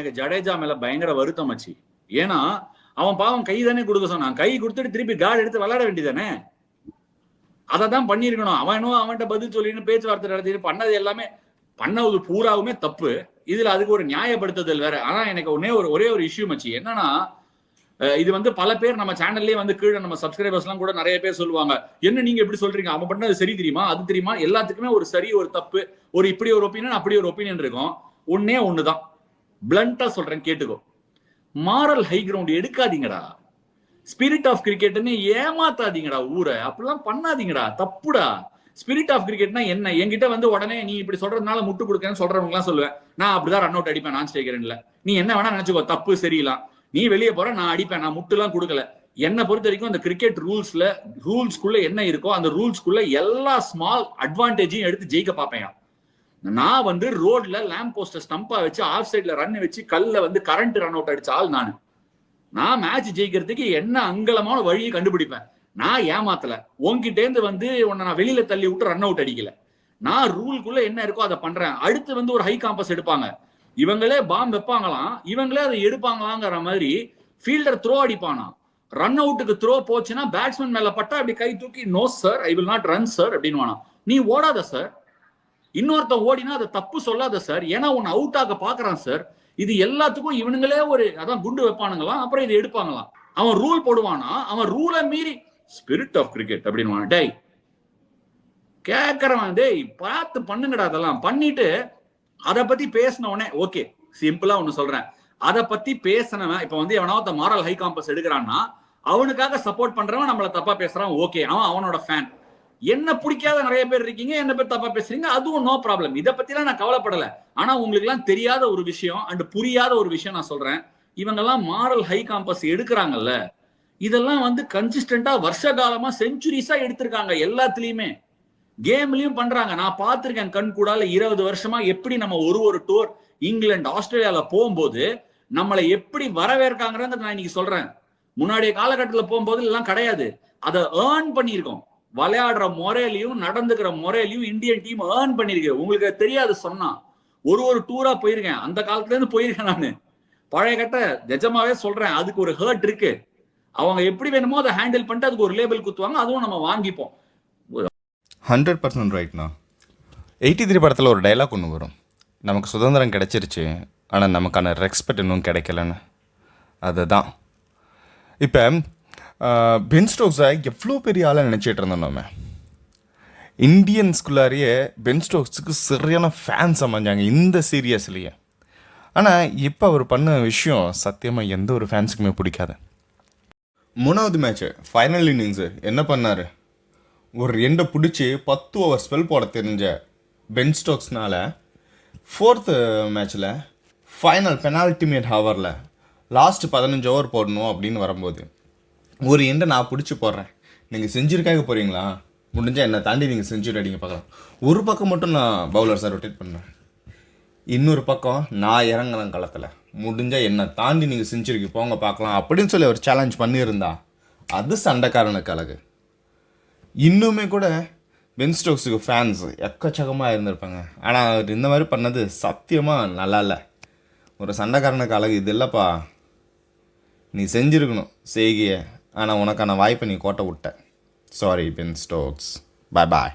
எனக்கு ஜடேஜா மேல பயங்கர வருத்தம் ஆச்சு ஏன்னா அவன் பாவம் கை தானே கொடுக்க சொன்னான். கை கொடுத்துட்டு திருப்பி கார்டு எடுத்து விளையாட வேண்டியதானே? அதை தான் பண்ணியிருக்கணும் அவனும் அவன்கிட்ட பதில் சொல்லின்னு பேச்சுவார்த்தை நடத்திட்டு பண்ணது எல்லாமே பண்ணது பூராவுமே தப்பு. இதுல அதுக்கு ஒரு நியாயப்படுத்துதல் வேற. ஆனா எனக்கு ஒன்னே ஒரு ஒரே ஒரு இஷ்யூ மச்சி. என்னன்னா இது வந்து பல பேர் நம்ம சேனல்லயே வந்து கீழே நம்ம சப்ஸ்கிரைபர்ஸ் எல்லாம் கூட நிறைய பேர் சொல்லுவாங்க. என்ன நீங்க எப்படி சொல்றீங்க? அவன் பண்ணது சரி தெரியுமா? அது தெரியுமா? எல்லாத்துக்குமே ஒரு சரி ஒரு தப்பு ஒரு இப்படி ஒரு ஒப்பீனியன் அப்படி ஒரு ஒப்பீனியன் இருக்கும். ஒன்னே ஒண்ணுதான். பிளண்டா சொல்றேன் கேட்டுக்கோ. மாரல் ஹை கிரவுண்ட் எடுக்காதீங்கடா. ஸ்பிரிட் ஆஃப் கிரிக்கெட்னு ஏமாத்தாதீங்கடா ஊரை. அப்படிலாம் பண்ணாதீங்கடா. தப்புடா. ஸ்பிரிட் ஆஃப் கிரிக்கெட்னா என்ன? என்கிட்ட வந்து உடனே நீ இப்படி சொல்றதுனால முட்டு கொடுக்கன்னு சொல்றவங்க சொல்லுவேன். நான் அப்படிதான் ரன் அவுட் அடிப்பேன் நான் ஸ்டேக்கரன்ல நீ என்ன வேணா நினைச்சுக்கோ தப்பு சரியில்லாம். நீ வெளியே போற நான் அடிப்பேன். நான் முட்டுலாம் கொடுக்கல. என்னை பொறுத்த வரைக்கும் அந்த கிரிக்கெட் ரூல்ஸ்ல ரூல்ஸ்குள்ள என்ன இருக்கோ அந்த ரூல்ஸ்குள்ள எல்லா ஸ்மால் அட்வான்டேஜையும் எடுத்து ஜெயிக்க பார்ப்பேன். நான் வந்து ரோட்ல லேம்ப் போஸ்ட ஸ்டம்பா வச்சு ஆஃப் சைட்ல ரன் வச்சு கல்ல வந்து கரண்ட் ரன் அவுட் அடிச்ச ஆள் நான். நான் மேட்ச் ஜெயிக்கிறதுக்கு என்ன அங்கலமான வழியை கண்டுபிடிப்பேன்? நான் ஏமாத்தல. உன்கிட்ட இருந்து வந்து உன்னை நான் வெளியில தள்ளி விட்டு ரன் அவுட் அடிக்கல. நான் ரூல்குள்ள என்ன இருக்கோ அதை பண்றேன். அடுத்து வந்து ஒரு ஹை காம்பஸ் எடுப்பாங்க. இவங்களே பாம் வைப்பாங்களாம். இவங்களே அதை எடுப்பாங்களாங்கிற மாதிரி ஃபீல்டர் த்ரோ அடிப்பானா? ரன் அவுட்டுக்கு த்ரோ போச்சுன்னா பேட்ஸ்மேன் மேல பட்டா அப்படி கை தூக்கி no sir I will not run sir அப்படின்னு நீ ஓடாத சார் இன்னொருத்த ஓடினா அதை தப்பு சொல்லாத சார். ஏன்னா உன்னை அவுட் ஆக பாக்குறான் சார். இது எல்லாத்துக்கும் இவனுங்களே ஒரு அதான் குண்டு வைப்பானுங்களாம் அப்புறம் இதை எடுப்பாங்களாம். அவன் ரூல் போடுவானா? அவன் ரூலை மீறி ஸ்பிரிட் ஆஃப் கிரிக்கெட் அப்படின்னு டேய் கேக்குறவன் டேய் பார்த்து பண்ணுங்கடா அதெல்லாம். பண்ணிட்டு அதை பத்தி பேசின உடனே ஓகே சிம்பிளா ஒண்ணு சொல்றேன். அதை பத்தி பேசினவன் இப்ப வந்து எவனாவது மாரல் ஹை காம்பஸ் எடுக்கிறான்னா அவனுக்காக சப்போர்ட் பண்றவன் நம்மள தப்பா பேசுறான் ஓகே அவன் அவனோட ஃபேன் என்ன பிடிக்காத நிறைய பேர் இருக்கீங்க என்ன பேர் தப்பா பேசுறீங்க அதுவும் நோ ப்ராப்ளம் இதை பத்திலாம் நான் கவலைப்படல. ஆனா உங்களுக்கு எல்லாம் தெரியாத ஒரு விஷயம் அண்ட் புரியாத ஒரு விஷயம் நான் சொல்றேன். இவங்க எல்லாம் மாரல் ஹை காம்பஸ் எடுக்கிறாங்கல்ல. இதெல்லாம் வந்து கன்சிஸ்டண்டா வருஷ காலமா செஞ்சுரிஸா எடுத்திருக்காங்க எல்லாத்துலயுமே. கேம்லயும் பண்றாங்க. நான் பார்த்திருக்கேன் கண் கூடால இருபது வருஷமா எப்படி நம்ம ஒரு ஒரு டூர் இங்கிலாந்து ஆஸ்திரேலியால போகும்போது நம்மளை எப்படி வரவேற்காங்கிறத நான் இன்னைக்கு சொல்றேன். முன்னாடிய காலகட்டத்தில் போகும்போது எல்லாம் கிடையாது. அதை ஏர்ன் பண்ணியிருக்கோம். விளையாடுற முறையிலையும் நடந்துக்கிற முறையிலையும் இந்தியன் டீம் ஏர்ன் பண்ணிருக்கு. உங்களுக்கு தெரியாது சொன்னா. ஒரு ஒரு டூரா போயிருக்கேன். அந்த காலத்துல இருந்து போயிருக்கேன் நான். பழைய கட்ட நிஜமாவே சொல்றேன். அதுக்கு ஒரு ஹர்ட் இருக்கு. அவங்க எப்படி வேணுமோ அதை ஹேண்டில் பண்ணிட்டு அதுக்கு ஒரு லேபிள் குத்துவாங்க. அதுவும் நம்ம வாங்கிப்போம். ஹண்ட்ரட் பர்சன்ட் ரைட்ண்ணா எயிட்டி த்ரீ படத்தில் ஒரு டைலாக் ஒன்று வரும். நமக்கு சுதந்திரம் கிடைச்சிருச்சு. ஆனால் நமக்கான ரெஸ்பெக்ட் இன்னும் கிடைக்கலன்னு. அதுதான். இப்போ பென் ஸ்டோக்ஸை எவ்வளோ பெரிய ஆளாக நினச்சிட்டு இருந்தோம் நம்ம இந்தியன்ஸ்குள்ளாரியே பென் ஸ்டோக்ஸுக்கு சரியான ஃபேன்ஸ் அமைஞ்சாங்க இந்த சீரியஸ்லேயே ஆனால் இப்போ அவர் பண்ண விஷயம் சத்தியமாக எந்த ஒரு ஃபேன்ஸுக்குமே பிடிக்காது. மூணாவது மேட்ச்சு ஃபைனல் இன்னிங்ஸு என்ன பண்ணார்? ஒரு ரெண்டை பிடிச்சி பத்து ஓவர் ஸ்பெல் போட தெரிஞ்ச பென் ஸ்டோக்ஸ்னால் ஃபோர்த்து மேட்ச்சில் ஃபைனல் பெனால்டிமேட் ஹவரில் லாஸ்ட் பதினஞ்சு ஓவர் போடணும் அப்படின்னு வரும்போது ஒரு எண்டை நான் பிடிச்சி போடுறேன். நீங்கள் செஞ்சுருக்காக போகிறீங்களா முடிஞ்சால் என்னை தாண்டி நீங்கள் செஞ்சுரி அடிங்க பார்க்கலாம். ஒரு பக்கம் மட்டும் நான் பவுலர்ஸை ரொட்டேட் பண்ணுறேன். இன்னொரு பக்கம் நான் இறங்குறேன் களத்தில். முடிஞ்சால் என்னை தாண்டி நீங்கள் செஞ்சுருக்கு போங்க பார்க்கலாம். அப்படின்னு சொல்லி ஒரு சேலஞ்ச் பண்ணியிருந்தா அது சண்டைக்காரனுக்கு அழகு. இன்னுமே கூட பென் ஸ்டோக்ஸுக்கு ஃபேன்ஸ் எக்கச்சக்கமாக இருந்திருப்பாங்க. ஆனால் அவர் இந்த மாதிரி பண்ணது சத்தியமாக நல்லா இல்லை. ஒரு சண்டைக்காரனுக்கு அழகு. இது இல்லைப்பா. நீ செஞ்சுருக்கணும். செய்கிய. ஆனால் உனக்கான வாய்ப்பை நீ கோட்டை விட்ட. Sorry Ben Stokes bye bye